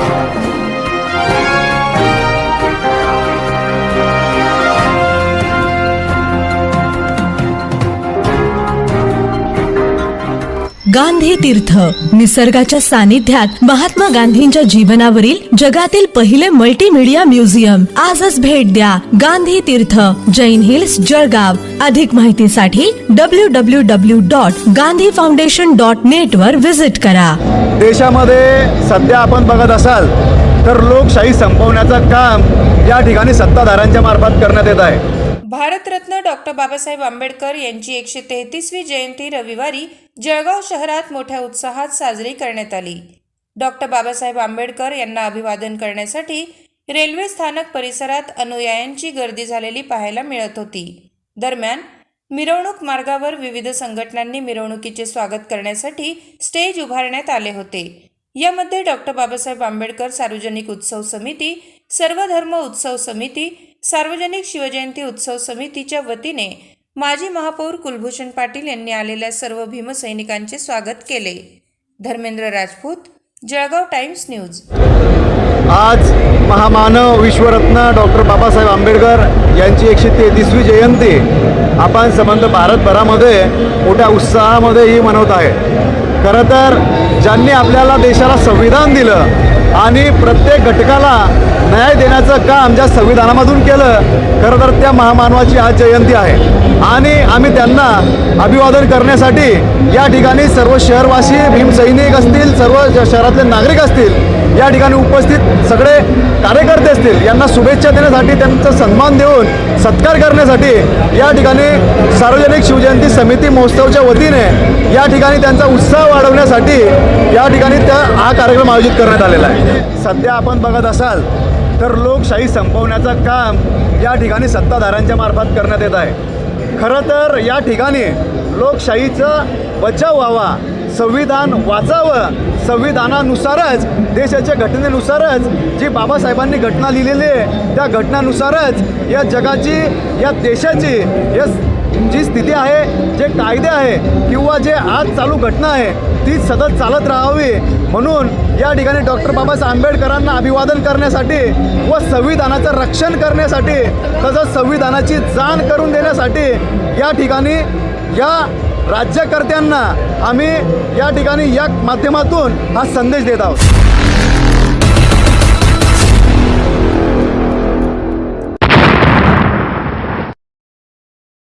Thank you. Gandhi तीर्थ. निसर्गाच्या सानिध्यात महात्मा गांधींच्या जीवनावरील जगातील पहिले मल्टीमीडिया म्युझियम आजच भेट द्या गांधी तीर्थ. जैन हिल्स जळगाव. अधिक माहितीसाठी W W W dot Gandhi foundation dot net वर व्हिजिट करा. देशामध्ये सध्या आपण बघत असाल तर लोकशाही संपवण्याचं काम या ठिकाणी सत्ताधाऱ्यांच्या मार्फत करण्यात येत आहे. भारतरत्न डॉक्टर बाबासाहेब आंबेडकर यांची एकशे तेहतीसवी जयंती रविवारी जळगाव शहरात मोठ्या उत्साहात साजरी करण्यात आली. डॉक्टर बाबासाहेब आंबेडकर यांना अभिवादन करण्यासाठी रेल्वे स्थानक परिसरात अनुयायांची गर्दी झालेली पाहायला मिळत होती. दरम्यान मिरवणूक मार्गावर विविध संघटनांनी मिरवणुकीचे स्वागत करण्यासाठी स्टेज उभारण्यात आले होते. यामध्ये डॉक्टर बाबासाहेब आंबेडकर सार्वजनिक उत्सव समिती सर्वधर्म उत्सव समिती सार्वजनिक शिवजयंती उत्सव समितीच्या वतीने माजी महापौर कुलभूषण पाटील यांनी आलेल्या सर्व भीमसैनिकांचे स्वागत केले. Dharmendra Rajput Jalgaon times news. आज महामानव विश्वरत्न डॉक्टर बाबासाहेब आंबेडकर यांची एकशे तेहतीसवी जयंती आपण संबंध भारतभरामध्ये मोठ्या उत्साहामध्ये ही मनवत आहे. खरं तर ज्यांनी आपल्याला देशाला संविधान दिलं आणि प्रत्येक घटकाला न्याय देण्याचं काम ज्या संविधानामधून केलं खरं तर त्या महामानवाची आज जयंती आहे. आणि आम्ही त्यांना अभिवादन करण्यासाठी या ठिकाणी सर्व शहरवासी भीमसैनिक असतील सर्व शहरातले नागरिक असतील या ठिकाणी उपस्थित सगळे कार्यकर्ते असतील यांना शुभेच्छा देण्यासाठी त्यांचा सन्मान देऊन सत्कार करण्यासाठी या ठिकाणी सार्वजनिक शिवजयंती समिती महोत्सवच्या वतीने या ठिकाणी त्यांचा उत्साह वाढवण्यासाठी या ठिकाणी त्या हा कार्यक्रम आयोजित करण्यात आलेला आहे. सध्या आपण बघत असाल तर लोकशाही संपवण्याचं काम या ठिकाणी सत्ताधाऱ्यांच्या मार्फत करण्यात येत आहे. खरं तर या ठिकाणी लोकशाहीचा बचाव व्हावा संविधान वाचावं संविधानानुसारच देशाच्या घटनेनुसारच जी बाबासाहेबांनी घटना लिहिलेली आहे त्या घटनानुसारच या जगाची या देशाची या जी स्थिती आहे जे कायदे आहे किंवा जे आज चालू घटना आहे ती सतत चालत राहावी. म्हणून या ठिकाणी डॉक्टर बाबासाहेब आंबेडकरांना अभिवादन करण्यासाठी व संविधानाचं रक्षण करण्यासाठी तसंच संविधानाची जाण करून देण्यासाठी या ठिकाणी या राज्यकर्त्यांना आम्ही या ठिकाणी या माध्यमातून हा संदेश देत आहोत.